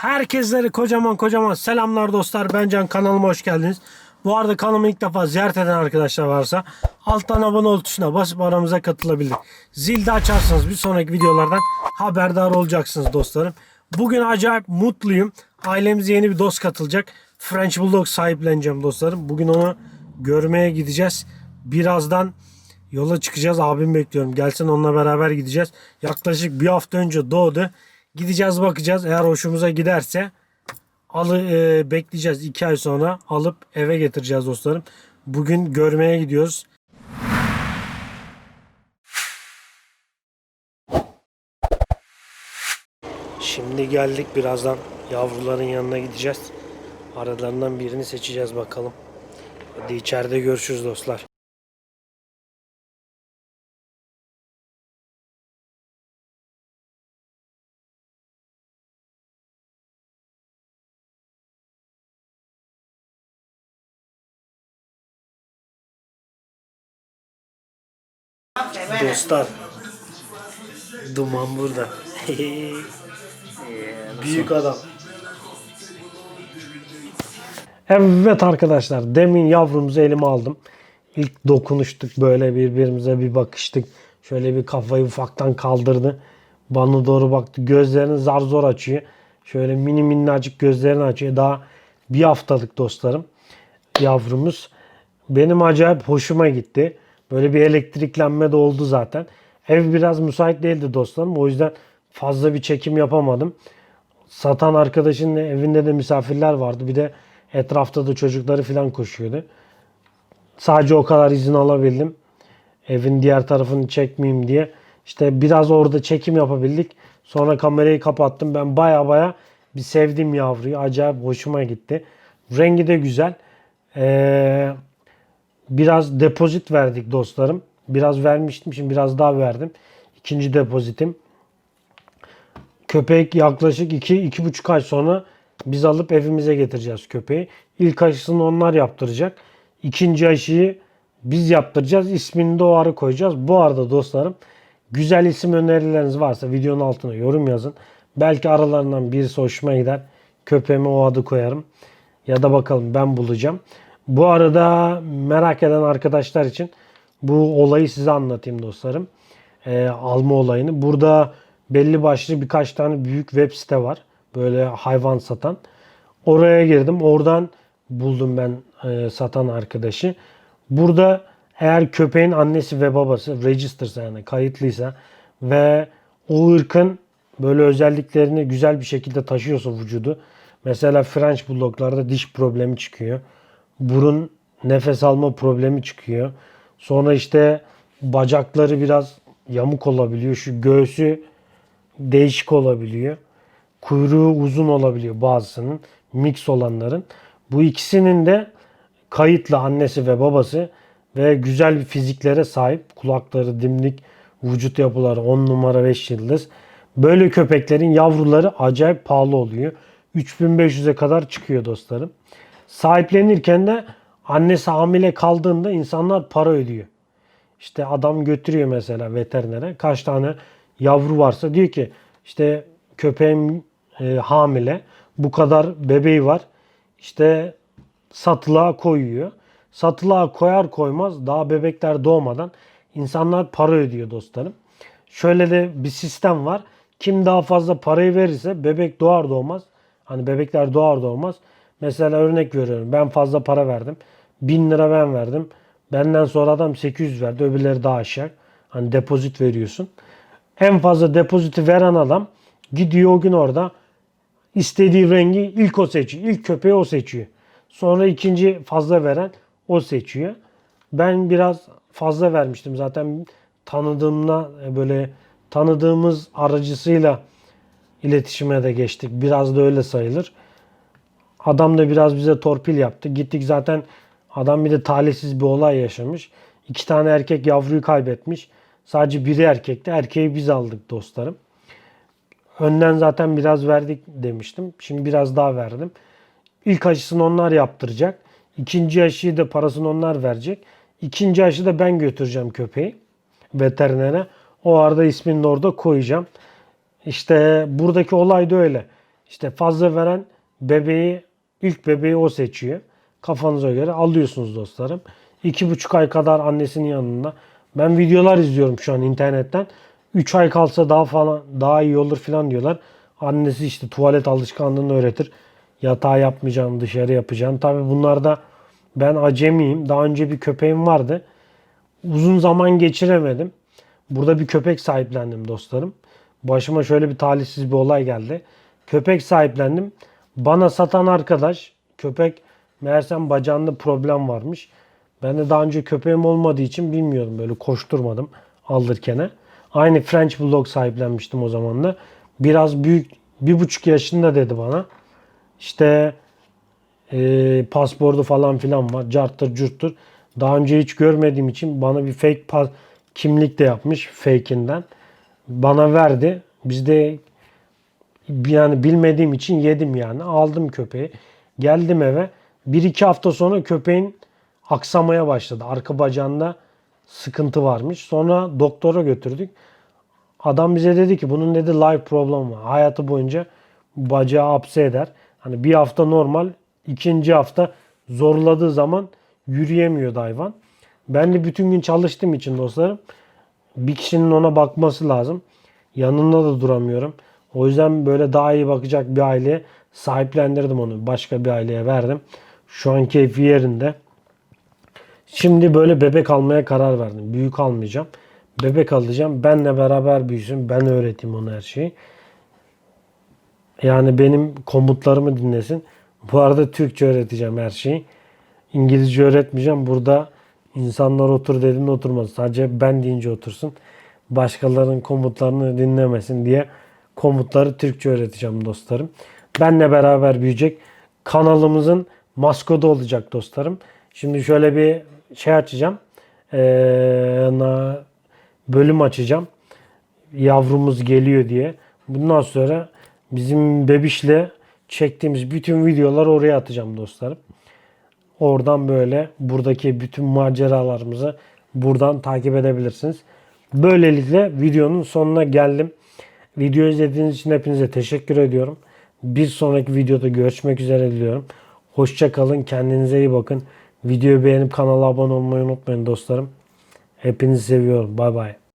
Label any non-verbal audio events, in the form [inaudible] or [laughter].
Herkeslere kocaman kocaman selamlar dostlar. Ben Can kanalıma hoş geldiniz. Bu arada kanalımı ilk defa ziyaret eden arkadaşlar varsa alttan abone ol tuşuna basıp aramıza katılabilir. Zil de açarsanız bir sonraki videolardan haberdar olacaksınız dostlarım. Bugün acayip mutluyum. Ailemize yeni bir dost katılacak. French Bulldog sahipleneceğim dostlarım. Bugün onu görmeye gideceğiz. Birazdan yola çıkacağız. Abim bekliyorum. Gelsin onunla beraber gideceğiz. Yaklaşık bir hafta önce doğdu. Gideceğiz bakacağız. Eğer hoşumuza giderse alı e, bekleyeceğiz. iki ay sonra alıp eve getireceğiz dostlarım. Bugün görmeye gidiyoruz. Şimdi geldik. Birazdan yavruların yanına gideceğiz. Aralarından birini seçeceğiz bakalım. Hadi içeride görüşürüz dostlar. Dostlar. Duman burada. [laughs] Büyük adam. Evet arkadaşlar demin yavrumuzu elime aldım. İlk dokunuştuk böyle birbirimize bir bakıştık. Şöyle bir kafayı ufaktan kaldırdı. Bana doğru baktı. Gözlerini zar zor açıyor. Şöyle mini minnacık gözlerini açıyor. Daha bir haftalık dostlarım yavrumuz. Benim acayip hoşuma gitti. Böyle bir elektriklenme de oldu zaten. Ev biraz müsait değildi dostlarım. O yüzden fazla bir çekim yapamadım. Satan arkadaşın evinde de misafirler vardı. Bir de etrafta da çocukları falan koşuyordu. Sadece o kadar izin alabildim. Evin diğer tarafını çekmeyeyim diye. İşte biraz orada çekim yapabildik. Sonra kamerayı kapattım. Ben baya baya bir sevdim yavruyu. Acayip hoşuma gitti. Rengi de güzel. Ee, biraz depozit verdik dostlarım. Biraz vermiştim. Şimdi biraz daha verdim. İkinci depozitim. Köpek yaklaşık 2-2,5 ay sonra biz alıp evimize getireceğiz köpeği. İlk aşısını onlar yaptıracak. İkinci aşıyı biz yaptıracağız. İsmini de o ara koyacağız. Bu arada dostlarım güzel isim önerileriniz varsa videonun altına yorum yazın. Belki aralarından birisi hoşuma gider. Köpeğime o adı koyarım. Ya da bakalım ben bulacağım. Bu arada merak eden arkadaşlar için bu olayı size anlatayım dostlarım. Ee, alma olayını. Burada belli başlı birkaç tane büyük web site var. Böyle hayvan satan. Oraya girdim. Oradan buldum ben e, satan arkadaşı. Burada eğer köpeğin annesi ve babası registersa yani kayıtlıysa ve o ırkın böyle özelliklerini güzel bir şekilde taşıyorsa vücudu. Mesela French Bulldog'larda diş problemi çıkıyor. Burun nefes alma problemi çıkıyor. Sonra işte bacakları biraz yamuk olabiliyor. Şu göğsü değişik olabiliyor. Kuyruğu uzun olabiliyor bazısının. Mix olanların. Bu ikisinin de kayıtlı annesi ve babası ve güzel bir fiziklere sahip. Kulakları dimdik, vücut yapıları 10 numara 5 yıldız. Böyle köpeklerin yavruları acayip pahalı oluyor. 3500'e kadar çıkıyor dostlarım. Sahiplenirken de annesi hamile kaldığında insanlar para ödüyor. İşte adam götürüyor mesela veterinere. Kaç tane yavru varsa diyor ki işte köpeğim e, hamile. Bu kadar bebeği var. İşte satılığa koyuyor. Satılığa koyar koymaz daha bebekler doğmadan insanlar para ödüyor dostlarım. Şöyle de bir sistem var. Kim daha fazla parayı verirse bebek doğar doğmaz. Hani bebekler doğar doğmaz. Mesela örnek veriyorum. Ben fazla para verdim. 1000 lira ben verdim. Benden sonra adam 800 verdi. Öbürleri daha aşağı. Hani depozit veriyorsun. En fazla depoziti veren adam gidiyor o gün orada istediği rengi ilk o seçiyor. İlk köpeği o seçiyor. Sonra ikinci fazla veren o seçiyor. Ben biraz fazla vermiştim zaten tanıdığımla böyle tanıdığımız aracısıyla iletişime de geçtik. Biraz da öyle sayılır. Adam da biraz bize torpil yaptı. Gittik zaten adam bir de talihsiz bir olay yaşamış. İki tane erkek yavruyu kaybetmiş. Sadece biri erkekti. Erkeği biz aldık dostlarım. Önden zaten biraz verdik demiştim. Şimdi biraz daha verdim. İlk aşısını onlar yaptıracak. İkinci aşıyı da parasını onlar verecek. İkinci aşı da ben götüreceğim köpeği veterinere. O arada ismini orada koyacağım. İşte buradaki olay da öyle. İşte fazla veren bebeği ilk bebeği o seçiyor. Kafanıza göre alıyorsunuz dostlarım. İki buçuk ay kadar annesinin yanında. Ben videolar izliyorum şu an internetten. 3 ay kalsa daha falan daha iyi olur falan diyorlar. Annesi işte tuvalet alışkanlığını öğretir. Yatağı yapmayacağım, dışarı yapacağım. Tabi bunlarda ben acemiyim. Daha önce bir köpeğim vardı. Uzun zaman geçiremedim. Burada bir köpek sahiplendim dostlarım. Başıma şöyle bir talihsiz bir olay geldi. Köpek sahiplendim. Bana satan arkadaş köpek meğersem bacağında problem varmış. Ben de daha önce köpeğim olmadığı için bilmiyorum böyle koşturmadım alırken. Aynı French Bulldog sahiplenmiştim o zaman da. Biraz büyük bir buçuk yaşında dedi bana. İşte e, pasportu falan filan var. Carttır curttur. Daha önce hiç görmediğim için bana bir fake pas kimlik de yapmış fake'inden. Bana verdi. Biz de yani bilmediğim için yedim yani. Aldım köpeği. Geldim eve. Bir iki hafta sonra köpeğin aksamaya başladı. Arka bacağında sıkıntı varmış. Sonra doktora götürdük. Adam bize dedi ki bunun dedi life problem var. Hayatı boyunca bacağı apse eder. Hani bir hafta normal, ikinci hafta zorladığı zaman yürüyemiyordu hayvan. Ben de bütün gün çalıştığım için dostlarım bir kişinin ona bakması lazım. Yanında da duramıyorum. O yüzden böyle daha iyi bakacak bir aileye sahiplendirdim onu. Başka bir aileye verdim. Şu an keyfi yerinde. Şimdi böyle bebek almaya karar verdim. Büyük almayacağım. Bebek alacağım. Benle beraber büyüsün. Ben öğreteyim ona her şeyi. Yani benim komutlarımı dinlesin. Bu arada Türkçe öğreteceğim her şeyi. İngilizce öğretmeyeceğim. Burada insanlar otur dediğinde oturmaz. Sadece ben deyince otursun. Başkalarının komutlarını dinlemesin diye komutları Türkçe öğreteceğim dostlarım. Benle beraber büyüyecek. Kanalımızın maskodu olacak dostlarım. Şimdi şöyle bir şey açacağım. Ee, bölüm açacağım. Yavrumuz geliyor diye. Bundan sonra bizim bebişle çektiğimiz bütün videoları oraya atacağım dostlarım. Oradan böyle buradaki bütün maceralarımızı buradan takip edebilirsiniz. Böylelikle videonun sonuna geldim. Video izlediğiniz için hepinize teşekkür ediyorum. Bir sonraki videoda görüşmek üzere diliyorum. Hoşça kalın, kendinize iyi bakın. Videoyu beğenip kanala abone olmayı unutmayın dostlarım. Hepinizi seviyorum. Bay bay.